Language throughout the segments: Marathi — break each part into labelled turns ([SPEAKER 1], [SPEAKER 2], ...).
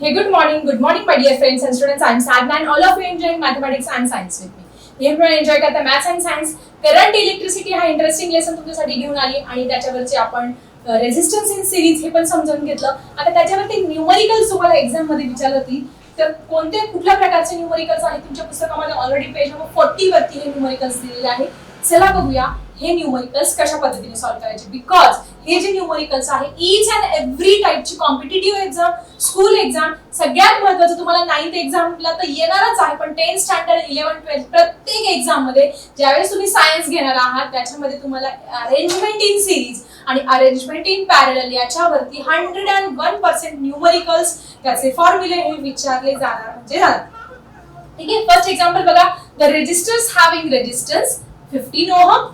[SPEAKER 1] Hey, good morning. Good morning, my dear friends and students. I'm Sadna and all of you enjoying mathematics and science with me. नेहमी एन्जॉय करता maths and science current electricity हा इंटरेस्टिंग लेसन तुमच्यासाठी घेऊन आली आणि त्याच्यावरचे आपण रेझिस्टन्स इन सिरीज हे पण समजून घेतलं आता त्याच्यावरती न्यूमरिकल्स तुम्हाला एक्झाममध्ये विचारलं होती तर कोणते कुठल्या प्रकारचे न्यूमरिकल्स आहेत तुमच्या पुस्तकामध्ये ऑलरेडी पेज नंबर फोर्टी वरती हे न्यूमरिकल्स दिलेले आहे चला बघूया हे न्यूमरिकल्स कशा पद्धतीने सॉल्व्ह करायचे? बिकॉज हे जे न्यूमरिकल्स आहे ईच अँड एव्हरी टाईपची कॉम्पिटेटिव्ह एक्झाम स्कूल एक्झाम सगळ्यात महत्वाचं तुम्हाला नाईन्थ एक्झामला तर येणारच आहे पण टेन्थ स्टँडर्ड इलेव्हन ट्वेल्थ प्रत्येक एक्झाममध्ये ज्यावेळेस तुम्ही सायन्स घेणार आहात त्याच्यामध्ये तुम्हाला अरेंजमेंट इन सिरीज आणि अरेंजमेंट इन पॅरल याच्यावरती hundred and one percent numericals त्याचे फॉर्म्युले हे विचारले जाणार म्हणजे जाणार ठीक आहे? फर्स्ट एक्झाम्पल बघा. The resistors having resistance fifteen ohm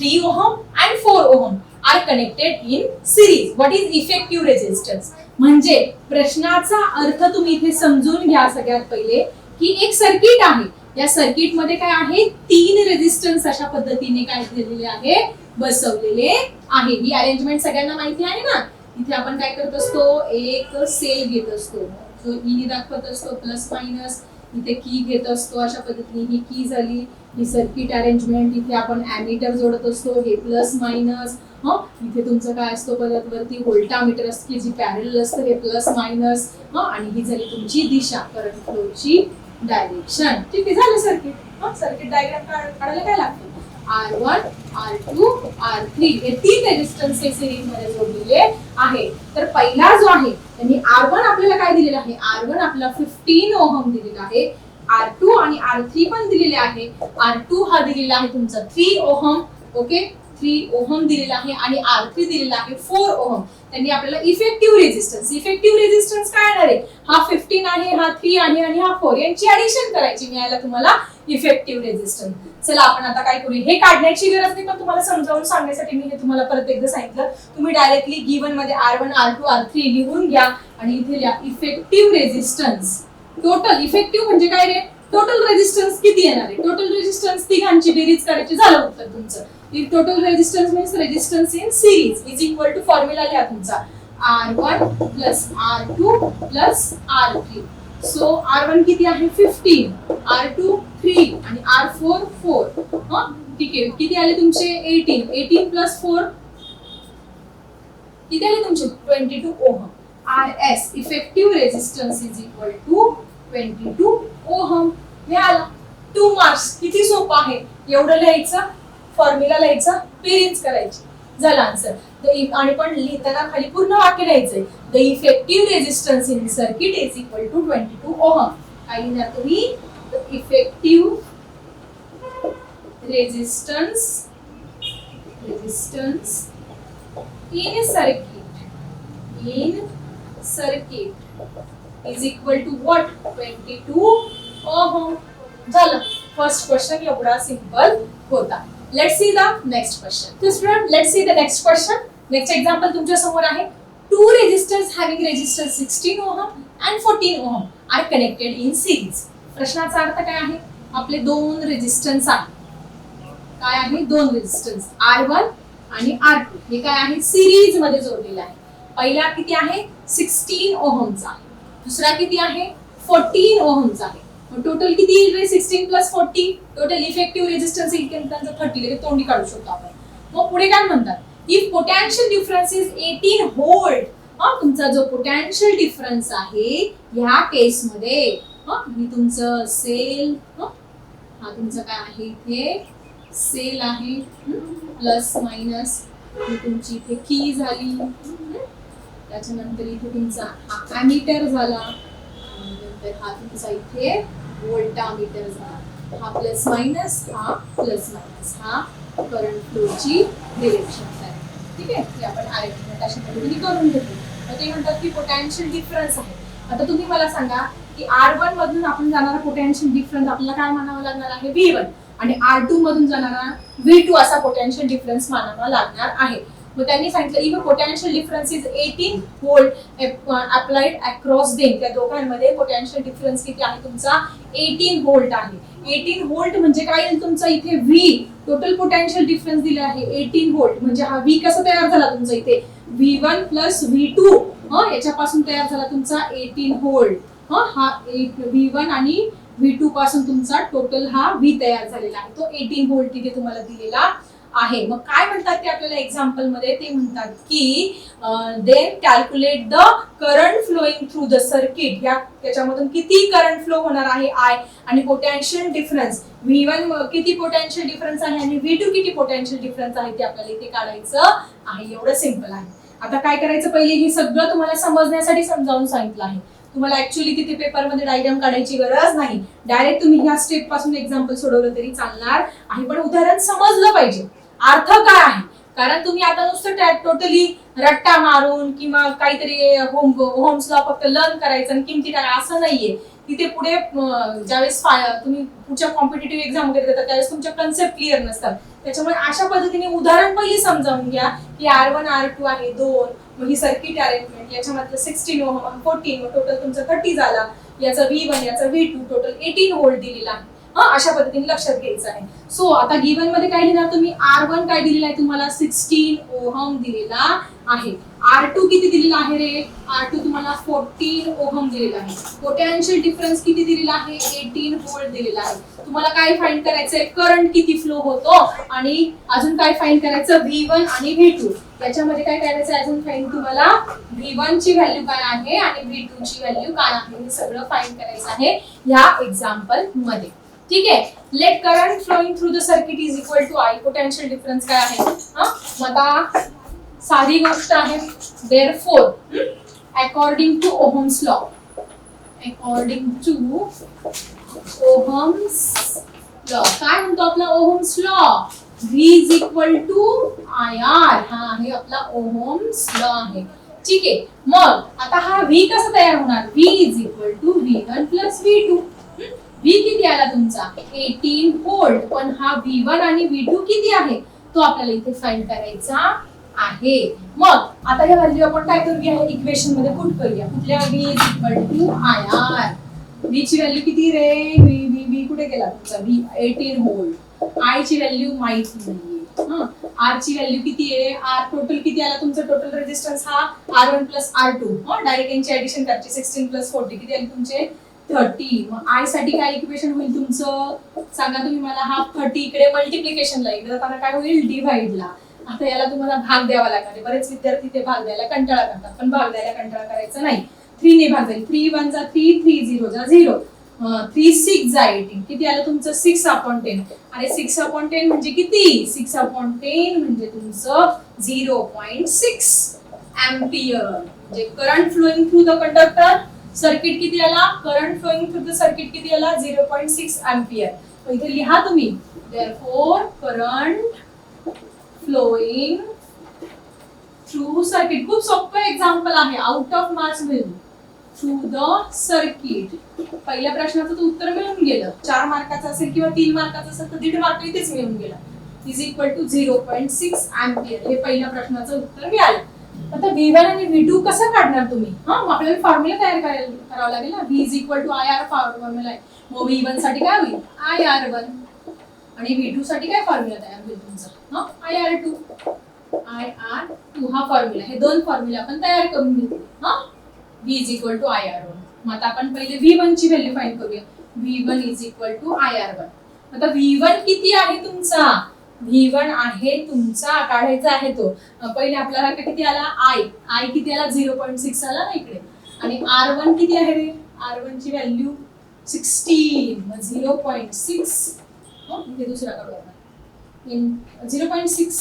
[SPEAKER 1] 3 ohm and 4 ohm are connected in series what is effective resistance? म्हणजे प्रश्नाचा अर्थ तुम्ही इथे समजून घ्या सगळ्यात पहिले की एक सर्किट आहे. या सर्किटमध्ये काय आहे? तीन रेजिस्टन्स अशा पद्धतीने काय केलेले आहे? बसवलेले आहे. ही अरेंजमेंट सगळ्यांना माहिती आहे ना? इथे आपण काय करत असतो? एक सेल घेत असतो. जो ई दाखवत असतो प्लस मायनस इथे की घेत असतो. अशा पद्धतीने ही की झाली. ही सर्किट अरेंजमेंट इथे आपण ॲमीटर जोडत असतो हे प्लस मायनस हं? इथे तुमचं काय असतो परत? वरती व्होल्टामीटर असतं की जी पॅरेल असतं हे प्लस मायनस ह? आणि ही झाली तुमची दिशा करंट फ्लोची डायरेक्शन ठीक आहे झालं सर्किट हा? सर्किट डायग्राम काढायला काय लागतं? R one R two R three हे तीन रेजिस्टन्स हे सिरीजमध्ये जोडलेले आहे. तर पहिला जो आहे त्यांनी आर वन आपल्याला काय दिलेलं आहे? आर वन आपला फिफ्टीन ओहम दिलेला आहे. आर टू आणि आर थ्री पण दिलेले आहे. आर टू हा दिलेला आहे तुमचा three ohm okay three ohm दिलेला आहे आणि आर थ्री दिलेला आहे फोर ओहम. त्यांनी आपल्याला इफेक्टिव्ह रेजिस्टन्स इफेक्टिव्ह रेजिस्टन्स काय येणार आहे? हा फिफ्टीन आहे हा थ्री आहे आणि हा फोर यांची ऍडिशन करायची मिळायला तुम्हाला इफेक्टिव्ह रेजिस्टन्स चला आपण आता काय करू हे काढण्याची गरज नाही पण तुम्हाला समजावून सांगण्यासाठी मी हे तुम्हाला परत एकदा सांगितलं. तुम्ही directly गिवनमध्ये R one R two R three लिहून घ्या आणि इथे लिहा इफेक्टिव्ह रेजिस्टन्स टोटल इफेक्टिव्ह म्हणजे काय रे? टोटल रेजिस्टन्स किती येणार आहे? टोटल रेजिस्टन्स तिघांची बेरीज करायची झालं उत्तर तुमचं. Total resistance means resistance in series is equal to formula लिहा तुमचा. R one plus R two plus R three so R one किती आहे? फिफ्टीन आर टू थ्री आणि आर फोर फोर ठीक आहे. किती आले तुमचे? एटीन एटीन प्लस फोर किती आले तुमचे? Twenty two ohm. R S effective resistance is equal to twenty two ohm मिळाला टू मार्क्स किती सोपं आहे? एवढं लिहायचं फॉर्म्युला लिहायचा बेरीज करायची. झालं आन्सर आणि पण लिहिताना खाली पूर्ण वाक्य लिहायचंय. The effective resistance in circuit is equal to twenty two ohm. काही ना तुम्ही effective resistance resistance circuit in circuit is equal to to what? 22 ohm झालं. फर्स्ट क्वेश्चन एवढा सिंपल होता. Let's see the next question तर student let's see the next question next example तुमच्यासमोर आहे. Two resistors having resistor 16 ohm and 14 ohm are connected in series प्रश्नाचा अर्थ काय आहे? आपले दोन रेजिस्टन्स आहेत. काय आहे? दोन रेजिस्टन्स आर वन आणि आर टू हे काय आहे? सिरीजमध्ये जोडलेलं आहे. पहिला किती आहे? सिक्स्टीन ओहमचा आहे. दुसरा किती आहे? फोर्टीन ओहमचा आहे. मग टोटल किती येईल रे? Sixteen plus forty total effective resistance येईल थर्टी लगेच तोंडी काढू शकतो आपण. मग पुढे काय म्हणतात? If potential difference is eighteen hold हा तुमचा जो पोटॅन्शियल डिफरन्स आहे ह्या केसमध्ये हा मी तुमचं सेल हा तुमचं काय आहे इथे? सेल आहे. प्लस मायनस तुमची इथे की झाली. त्याच्यानंतर इथे तुमचा हा ॲमीटर झाला. नंतर हा तुमचा इथे व्होल्टामीटर झाला. हा प्लस मायनस हा प्लस मायनस हा करंट फ्लोची डिरेक्शन आहे. ठीक आहे? हे आपण अरेंजमेंट अशा पद्धतीने करून घेतो मग ते म्हणतात की पोटॅन्शियल डिफरन्स आहे. आता तुम्ही मला सांगा की आर वन मधून आपण जाणारा पोटॅन्शियल डिफरन्स आपल्याला काय मानावा लागणार आहे? व्ही वन आणि आर टू मधून जाणारा व्ही टू असा पोटॅन्शियल डिफरन्स मानावा लागणार आहे. मग त्यांनी सांगितलं even potential difference is eighteen volt applied across them त्या दोघांमध्ये पोटॅन्शियल डिफरन्स किती आहे तुमचा? एटीन व्होल्ट आहे. एटीन व्होल्ट म्हणजे काय? येईल तुमचा इथे व्ही टोटल पोटॅन्शियल डिफरन्स दिला आहे एटीन व्होल्ट म्हणजे हा व्ही कसा तयार झाला तुमचा इथे? V one plus V two याच्यापासून तयार झाला तुमचा एटीन व्होल्ट हा हा व्ही वन आणि व्ही टू पासून तुमचा टोटल हा व्ही तयार झालेला आहे. तो एटीन व्होल्ट तिथे तुम्हाला दिलेला आहे. मग काय म्हणतात ते आपल्याला एक्झाम्पलमध्ये? ते म्हणतात की then calculate the current flowing through the circuit या त्याच्यामधून किती करंट फ्लो होणार आहे? आय आणि पोटॅन्शियल डिफरन्स व्ही वन किती पोटॅन्शियल डिफरन्स आहे? आणि व्ही टू किती पोटॅन्शियल डिफरन्स आहे? ते आपल्याला इथे काढायचं आहे. एवढं सिंपल आहे. आता काय करायचं पहिले? हे सगळं तुम्हाला समजण्यासाठी समजावून सांगितलं आहे. तुम्हाला ऍक्च्युली तिथे पेपरमध्ये डायग्राम काढायची गरज नाही. डायरेक्ट तुम्ही ह्या स्टेपपासून एक्झाम्पल सोडवलं तरी चालणार आहे. पण उदाहरण समजलं पाहिजे. अर्थ काय आहे? कारण तुम्ही आता नुसतं टोटली रट्टा मारून किंवा काहीतरी होम होम्सला फक्त लर्न करायचं आणि किमती काय असं नाहीये. तिथे पुढे ज्यावेळेस तुम्ही पुढच्या कॉम्पिटेटिव्ह एक्झाम वगैरे देतात त्यावेळेस तुमच्या कन्सेप्ट क्लिअर नसतात. त्याच्यामुळे अशा पद्धतीने उदाहरण पहिली समजावून घ्या की आर वन आर टू आहे दोन मग ही सर्किट अरेंजमेंट याच्यामधलं सिक्स्टीन फोर्टीन मग टोटल तुमचं थर्टी झाला. याचा व्ही वन याचा V two total eighteen volt दिलेला आहे. अशा पद्धतीने लक्षात घ्यायचं आहे. सो आता गिवनमध्ये काय लिहिणार तुम्ही? आर वन काय दिलेला आहे तुम्हाला? सिक्स्टीन ओहम दिलेला आहे. आर टू किती दिलेला आहे रे? आर टू तुम्हाला फोर्टीन ओहम दिलेला आहे. पोटॅन्शियल डिफरन्स किती दिलेला आहे? एटीन व्होल्ट दिलेला आहे. तुम्हाला काय फाइंड करायचंय? करंट किती फ्लो होतो? आणि अजून काय फाईंड करायचं? व्ही वन आणि व्ही टू त्याच्यामध्ये काय करायचं अजून फाईंड तुम्हाला व्ही वन ची व्हॅल्यू काय आहे? आणि व्ही टू ची व्हॅल्यू काय आहे? हे सगळं फाईंड करायचं आहे ह्या एक्झाम्पलमध्ये. ठीक आहे? Let current flowing through the circuit is equal to I potential difference काय आहे? हा? मग आता साधी गोष्ट आहे. Therefore according to Ohm's law according to Ohm's law काय म्हणतो आपला Ohm's law V is equal to I R हा आहे आपला ओहम्स लॉ आहे. ठीक आहे? मग आता हा व्ही कसा तयार होणार? V is equal to V one plus V two V किती आला तुमचा? एटीन व्होल्ट पण हा व्ही वन आणि व्ही टू किती आहे? तो आपल्याला इथे फाईंड करायचा आहे. मग आता हे व्हॅल्यू आपण काय करूया? इक्वेशनमध्ये पुट करूया. कुठल्या V is equal to I R V ची व्हॅल्यू किती रे? व्ही व्ही व्ही कुठे गेला तुमचा? व्ही एटीन व्होल्ट आय ची व्हॅल्यू माहिती नाहीये. आर ची व्हॅल्यू किती आहे? आर टोटल किती आला तुमचा? टोटल रेजिस्टन्स हा R one plus R two direct यांची ऍडिशन करायची सिक्स्टीन प्लस फोर्टी किती आली तुमचे? थर्टी. मग आयसाठी काय इक्वेशन होईल तुमचं? सांगा तुम्ही मला हा थर्टी इकडे मल्टिप्लिकेशनला इकडे आता काय होईल? डिव्हाइडला आता याला तुम्हाला भाग द्यावा लागणार बरेच विद्यार्थी ते भाग द्यायला कंटाळा करतात पण भाग द्यायला कंटाळा करायचा नाही. थ्री ने भाग जाईल. थ्री वन जा थ्री थ्री झिरो जा झिरो थ्री सिक्स जा एटीन किती आलं तुमचं? सिक्स अपॉन टेन आणि सिक्स अपॉन टेन म्हणजे किती? सिक्स अपॉन टेन म्हणजे तुमचं झिरो पॉईंट सिक्स अँपियर म्हणजे current flowing through the conductor circuit किती आला? Current flowing through the circuit किती आला? झिरो पॉईंट सिक्स अँपियर इथे लिहा तुम्ही. For current flowing through circuit खूप सोपं एक्झाम्पल आहे. आउट ऑफ मार्क्स मिळून थ्रू द सर्किट पहिल्या प्रश्नाचं तर उत्तर मिळून गेलं. चार मार्काचं असेल किंवा तीन मार्काचं असेल तर दीड मार्क इथेच मिळून गेलं. Is equal to zero point six ampere हे पहिल्या प्रश्नाचं उत्तर मिळालं. आता व्ही वन आणि व्ही टू कसं काढणार तुम्ही? हा आपल्याला फॉर्म्युला तयार करायला करावा लागेल ना? V is equal to I R formula आहे. मग व्ही वनसाठी काय होईल? आय आर वन आणि व्ही टू साठी काय फॉर्म्युला तयार होईल तुमचा? हा I R two I R two हा फॉर्म्युला हे दोन फॉर्म्युला आपण तयार करून घेऊ. हा? V is equal to I R one मग आता आपण पहिले व्ही वन ची व्हॅल्यू फाइंड करूया. V one is equal to I R one आता व्ही वन किती आहे तुमचा? व्ही वन आहे तुमचा काढायचा आहे तो. पहिले आपल्याला किती आला? आय आय किती आला? झिरो पॉईंट सिक्स आला ना इकडे. आणि आर वन किती आहे रे? आर वन ची value sixteen zero point six इथे दुसरा काढू आपण. In zero point six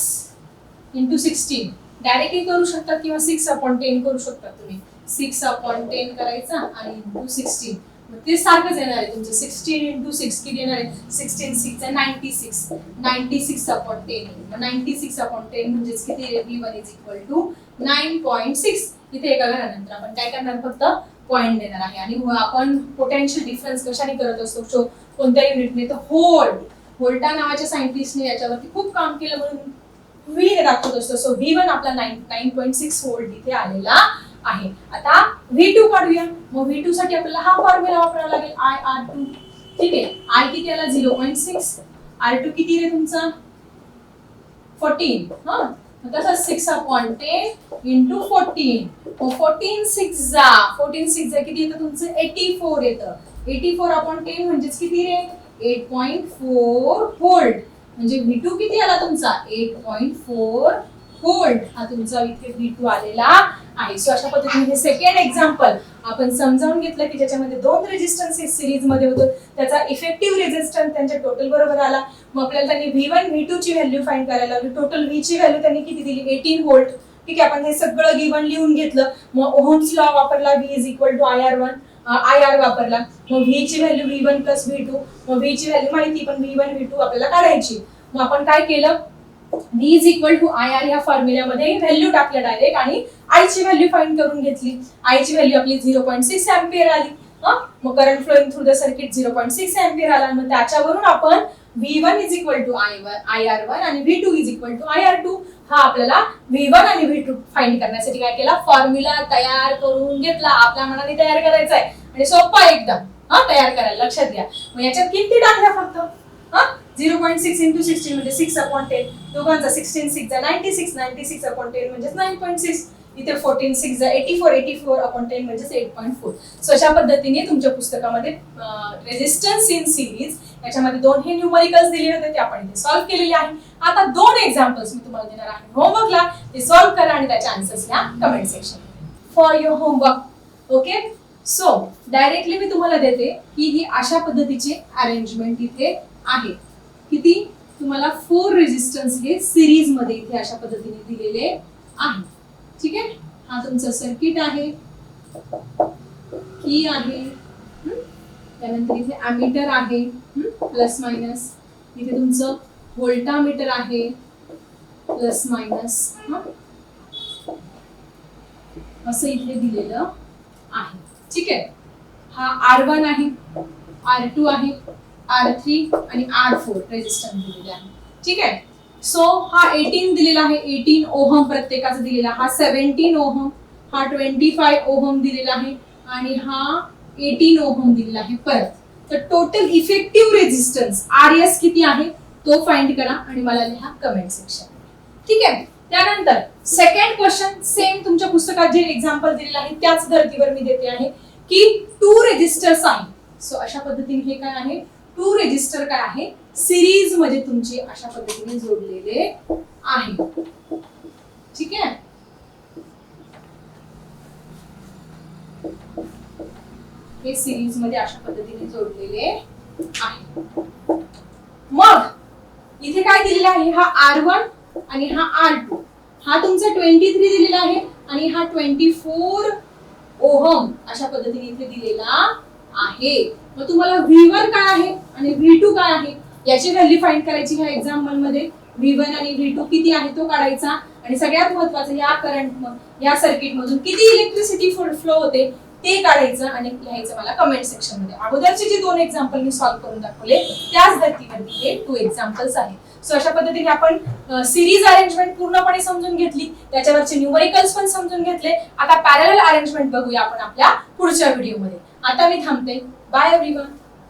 [SPEAKER 1] into sixteen directly करू शकतात किंवा सिक्स अपॉन टेन करू शकतात तुम्ही. सिक्स अपॉन टेन करायचा आणि इंटू सिक्स्टीन ते सारखंच येणार आहे तुमचं. सिक्स्टीन इंटू सिक्स किती येणार आहे sixteen six ninety six ninety six upon ten ninety six upon ten म्हणजेच किती B one is equal to nine point six इथे एका घरानंतर आपण काय करणार? फक्त पॉईंट देणार आहे. आणि आपण पोटेन्शियल डिफरन्स कशाने करत असतो? शो कोणत्या युनिटने तर होल्ड होल्टा नावाच्या सायंटिस्टने याच्यावरती खूप काम केलं म्हणून व्ही दाखवत असतो. सो व्ही वन आपला nine nine point six hold इथे आलेला आहे. आता व्ही टू काढूया. मग व्ही टू साठी आपल्याला हा फॉर्म्युला वापरावा लागेल. आय आर टू ठीक आहे? आय किती आला? Zero point six R two किती रे तुमचा? फोर्टीन हा? तसं six upon ten into fourteen fourteen six जा. फोर्टीन सिक्स जा. किती येतं तुमचं? एटी फोर येतं. एटी फोर अपॉन टेन म्हणजेच किती रे? एट पॉईंट फोर व्होल्ट म्हणजे व्ही टू किती आला तुमचा? एट पॉईंट फोर व्होल्ट हा तुमचा इथे व्ही टू आलेला आहे. सो अशा पद्धतीने हे सेकंड एक्झाम्पल आपण समजावून घेतलं की ज्याच्यामध्ये दोन रेजिस्टन्स सिरीजमध्ये होतो. त्याचा इफेक्टिव्ह रेजिस्टन्स त्यांच्या टोटल बरोबर आला. मग आपल्याला त्यांनी व्ही वन व्ही टू ची व्हॅल्यू फाईंड करायला लावली. टोटल व्ही ची व्हॅल्यू त्यांनी किती दिली? एटीन व्होल्ट ठीक आहे आपण हे सगळं गिवन लिहून घेतलं. मग ओहम्स लॉ वापरला. V is equal to I R one I R वापरला. मग व्ही ची value V one plus V two मग व्ही ची व्हॅल्यू माहिती पण व्ही वन व्ही टू आपल्याला काढायची. मग आपण काय केलं? D is equal to I R ह्या फॉर्म्युल्यामध्ये व्हॅल्यू टाकलं डायरेक्ट आणि आय ची व्हॅल्यू फाईंड करून घेतली. आय ची व्हॅल्यू आपली झिरो पॉईंट सिक्स अँपियर आली. मग current flowing through the circuit zero point six ampere आला. मग त्याच्यावरून आपण V one is equal to I one I R one आणि V two is equal to I R two हा आपल्याला व्ही वन आणि व्ही टू फाईंड करण्यासाठी काय केला? फॉर्म्युला तयार करून घेतला. आपल्या मनाने तयार करायचा आहे. म्हणजे आणि सोपा एकदम. हा? तयार करायला लक्षात घ्या. मग याच्यात किती टाकल्या फक्त? हा? Zero point six into sixteen म्हणजे सिक्स अपॉन टेन दोघांचा sixteen six ninety six ninety six upon ten म्हणजेच नाईन पॉईंट सिक्स इथे fourteen six eighty four eighty four upon ten म्हणजेच एट पॉईंट फोर सो अशा पद्धतीने तुमच्या पुस्तकामध्ये रेजिस्टन्स इन सिरीज याच्यामध्ये दोन हे न्यूमरिकल्स दिले होते ते आपण इथे सॉल्व्ह केलेले आहे. आता दोन एक्झाम्पल्स मी तुम्हाला देणार आहे. होमवर्कला ते सॉल्व्ह करा आणि त्याचे आन्सर्स लिहा comment section for your homework okay so directly मी तुम्हाला देते की ही अशा पद्धतीची अरेंजमेंट इथे आहे. किती तुम्हाला फोर रेजिस्टन्स हे सिरीजमध्ये इथे अशा पद्धतीने दिलेले आहे. ठीक आहे? हा तुमचं सर्किट आहे. की आहे. त्यानंतर इथे अमीटर आहे. प्लस मायनस इथे तुमचं व्होल्टामीटर आहे. प्लस मायनस असं इथे दिलेलं आहे. ठीक आहे? हा आर वन आहे. आर टू आहे. आर थ्री आणि आर फोर रेजिस्टन्स दिलेले आहे ठीक आहे? सो हा एटीन दिलेला आहे. एटीन ओहम प्रत्येकाचा दिलेला हा सेव्हन्टीन ओहम हा ट्वेंटी फाय ओहम दिलेला आहे आणि हा एटीन ओहम दिलेला आहे परत. तर total effective resistance R S किती आहे? तो फाइंड करा आणि मला लिहा कमेंट सेक्शन ठीक आहे? त्यानंतर सेकंड क्वेश्चन सेम तुमच्या पुस्तकात जे एक्झाम्पल दिलेलं आहे त्याच धर्तीवर मी देते आहे की टू रेजिस्टर्स आहे सो अशा पद्धतीने हे काय आहे? टू रेजिस्टर काय आहे? सिरीजमध्ये तुमची अशा पद्धतीने जोडलेले आहे. ठीक आहे? हे सिरीजमध्ये अशा पद्धतीने जोडलेले आहे. मग इथे काय दिलेलं आहे? हा आर वन आणि हा आर टू हा तुमचा ट्वेंटी थ्री दिलेला आहे आणि हा ट्वेंटी फोर ओहम अशा पद्धतीने इथे दिलेला आहे. मग तुम्हाला व्ही वन काय आहे? आणि व्ही टू काय आहे? याची व्हॅल्यू फाईंड करायची ह्या एक्झाम्पलमध्ये. व्ही वन आणि व्ही टू किती आहे तो काढायचा. आणि सगळ्यात महत्वाचं या करंट या सर्किट मधून किती इलेक्ट्रिसिटी फ्लो होते ते काढायचं आणि लिहायचं मला कमेंट सेक्शनमध्ये. अगोदरचे जे दोन एक्झाम्पल मी सॉल्व्ह करून दाखवले त्याच धर्तीवरती हे टू एक्झाम्पल्स आहेत. सो अशा पद्धतीने आपण सिरीज अरेंजमेंट पूर्णपणे समजून घेतली. त्याच्यावरचे न्यूमरिकल्स पण समजून घेतले. आता पॅरल अरेंजमेंट बघूया आपण आपल्या पुढच्या व्हिडिओमध्ये आता मी थांबते. Bye everyone